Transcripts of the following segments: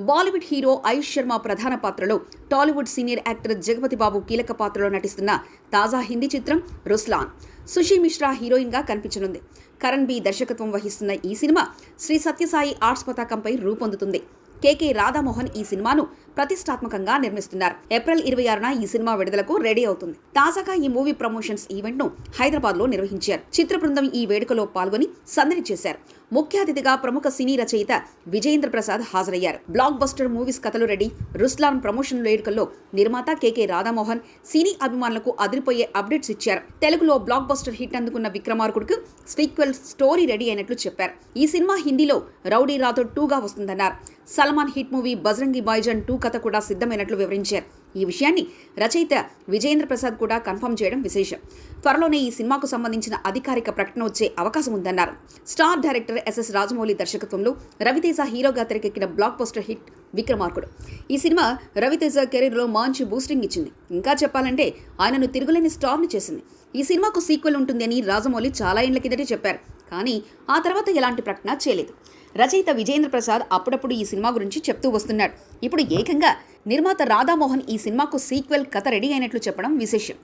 Bollywood hero ఆయుష్ శర్మ ప్రధాన పాత్రలో Tollywood senior actor Jagapathi Babu కీలక పాత్రలో నటిస్తున్న తాజా హిందీ చిత్రం రుస్లాన్. సుషి మిశ్రా హీరోయిన్గా కనిపించనుంది. కరణ్ బి దర్శకత్వం వహిస్తున్న ఈ సినిమా శ్రీ సత్యసాయి ఆర్ట్స్ పతాకంపై రూపొందుతుంది. కేకే రాధామోహన్ ఈ సినిమాను ప్రతిష్టాత్మకంగా నిర్మిస్తున్నారు. ఏప్రిల్ ఇరవై ఆరున ఈ సినిమా విడుదలకు రెడీ అవుతుంది. తాజాగా ఈ మూవీ ప్రమోషన్స్ ఈవెంట్ను హైదరాబాద్లో నిర్వహించారు. చిత్ర బృందం ఈ వేడుకలో పాల్గొని సందడి చేశారు. ముఖ్య అతిథిగా ప్రముఖ సినీ రచయిత విజయేంద్ర ప్రసాద్ హాజరయ్యారు. బ్లాక్ బస్టర్ మూవీస్ కథలు రెడీ. రుస్లాన్ ప్రమోషన్ వేడుకల్లో నిర్మాత కేకే రాధామోహన్ సినీ అభిమానులకు అదిరిపోయే అప్డేట్స్ ఇచ్చారు. తెలుగులో బ్లాక్ బస్టర్ హిట్ అందుకున్న విక్రమార్కుడికి స్పీక్వెల్ స్టోరీ రెడీ అయినట్లు చెప్పారు. ఈ సినిమా హిందీలో రౌడీ రాథోడ్ టూగా వస్తుందన్నారు. Salman hit movie Bajrangi Bhaijaan two కథ కూడా సిద్ధమైనట్లు వివరించారు. ఈ విషయాన్ని రచయిత విజయేంద్ర ప్రసాద్ కూడా కన్ఫర్మ్ చేయడం విశేషం. త్వరలోనే ఈ సినిమాకు సంబంధించిన అధికారిక ప్రకటన వచ్చే అవకాశం ఉందన్నారు. స్టార్ డైరెక్టర్ ఎస్ఎస్ రాజమౌళి దర్శకత్వంలో రవితేజ హీరోగా తెరకెక్కిన బ్లాక్ పోస్టర్ హిట్ విక్రమార్కుడు. ఈ సినిమా రవితేజ కెరీర్లో మంచి బూస్టింగ్ ఇచ్చింది. ఇంకా చెప్పాలంటే ఆయనను తిరుగులేని స్టార్ని చేసింది. ఈ సినిమాకు సీక్వెల్ ఉంటుంది అని రాజమౌళి చాలా ఏళ్ళ కిందటే చెప్పారు. కానీ ఆ తర్వాత ఎలాంటి ప్రకటన చేయలేదు. రచయిత విజేంద్ర ప్రసాద్ అప్పుడప్పుడు ఈ సినిమా గురించి చెప్తూ వస్తున్నాడు. ఇప్పుడు ఏకంగా నిర్మాత రాధామోహన్ ఈ సినిమాకు సీక్వెల్ కథ రెడీ అయినట్లు చెప్పడం విశేషం.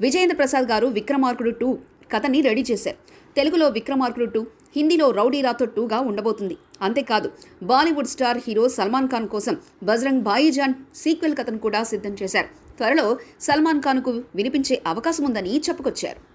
విజయేంద్ర ప్రసాద్ గారు విక్రమార్కుడు టూ కథని రెడీ చేశారు. తెలుగులో విక్రమార్కుడు టూ హిందీలో రౌడీ రాథోడ్ టూగా ఉండబోతుంది. అంతేకాదు బాలీవుడ్ స్టార్ హీరో సల్మాన్ ఖాన్ కోసం బజరంగ్ భాయిజాన్ సీక్వెల్ కథను కూడా సిద్ధం చేశారు. త్వరలో సల్మాన్ ఖాన్కు వినిపించే అవకాశం ఉందని చెప్పుకొచ్చారు.